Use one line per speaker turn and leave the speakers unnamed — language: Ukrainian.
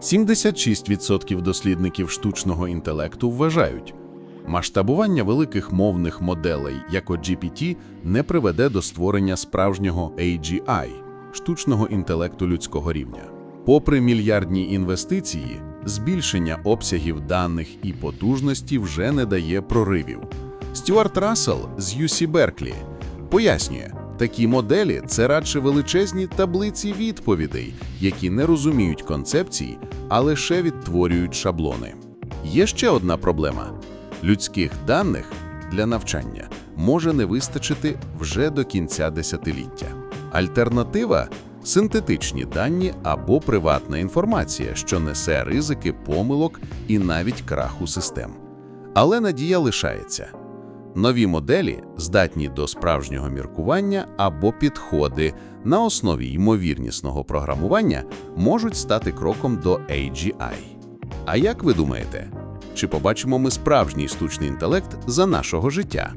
76% дослідників штучного інтелекту вважають, масштабування великих мовних моделей, як от GPT, не приведе до створення справжнього AGI – штучного інтелекту людського рівня. Попри мільярдні інвестиції, збільшення обсягів даних і потужності вже не дає проривів. Стюарт Рассел з UC Берклі пояснює, такі моделі – це радше величезні таблиці відповідей, які не розуміють концепцій, а лише відтворюють шаблони. Є ще одна проблема – людських даних для навчання може не вистачити вже до кінця десятиліття. Альтернатива – синтетичні дані або приватна інформація, що несе ризики помилок і навіть краху систем. Але надія лишається. Нові моделі здатні до справжнього міркування або підходи на основі ймовірнісного програмування можуть стати кроком до AGI. А як ви думаєте, чи побачимо ми справжній штучний інтелект за нашого життя?